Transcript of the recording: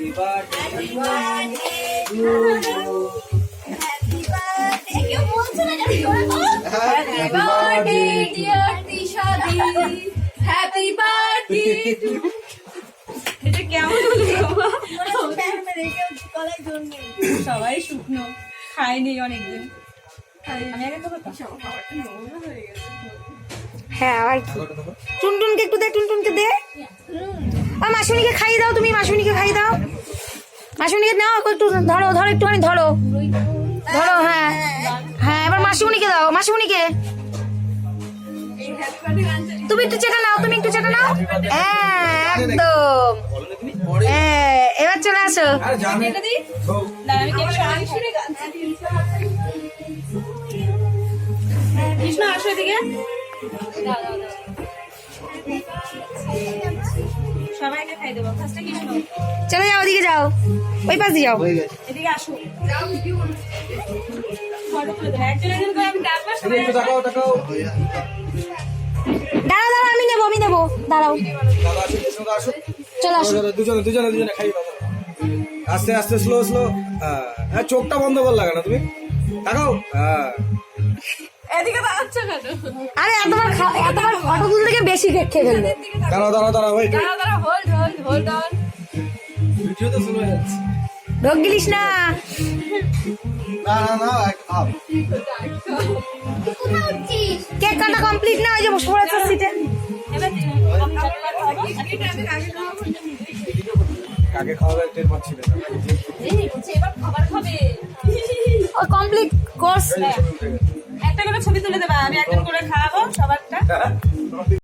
Happy birthday Happy birthday, dear Tishadi. Happy birthday to এটা কেমন হলো? সবাই শুকনো। খায়নি অনেকদিন। আমি আগে খাব হ্যাঁ আবার কি টুনটুনকে একটু দে টুনটুনকে দে। ও মাসুনিকে খাইয়ে দাও তুমি মাসুনিকে খাইয়ে দাও। মাসুনিকে নাও একটু ধরো ধরো একটুখানি ধরো। ধরো হ্যাঁ। হ্যাঁ এবার মাসিমণিকে দাও, মাসিমণিকে। তুমি একটু চেটে নাও, তুমি একটু চেটে নাও। হ্যাঁ একদম। হ্যাঁ এবার চলে আসো। কৃষ্ণ, আসো এদিকে। সবাইকে খাই দেবো। ফার্স্টে কৃষ্ণ চলে যাও ওদিকে যাও। ওই পাশ যাও। হয়ে এদিকে আসো। দাঁড়াও দাঁড়াও আমি নেব আমি নেব। দাঁড়াও। চলে আসো। দুজনে দুজনে দুজনে খাই আস্তে আস্তে স্লো স্লো হ্যাঁ চোখটা বন্ধ করে লাগা না তুমি? তাকাও। হ্যাঁ। এদিকে দাঁড়াচ্ছো কেন? আরে এতবার এতবার ফটো তুলতে গিয়ে বেশি কেক খেয়ে ফেলবে দাঁড়াও। দাঁড়াও দাঁড়াও ওই দাঁড়াও দাঁড়াও hold hold hold on video তো শুরু হয়ে যাচ্ছে। ঢোক গিলিস না। না না না আপ কেক কাটা কমপ্লিট না ওই যে বসে পড়েছে সিটে এবার আগে আগে খাব কাকে খাওয়াবে টের পাচ্ছি না। এই এবার খাবার খাবে। ও কমপ্লিট কোর্স ছবি তুলে দেবা আমি একজন করে খাওয়াবো সবারটা।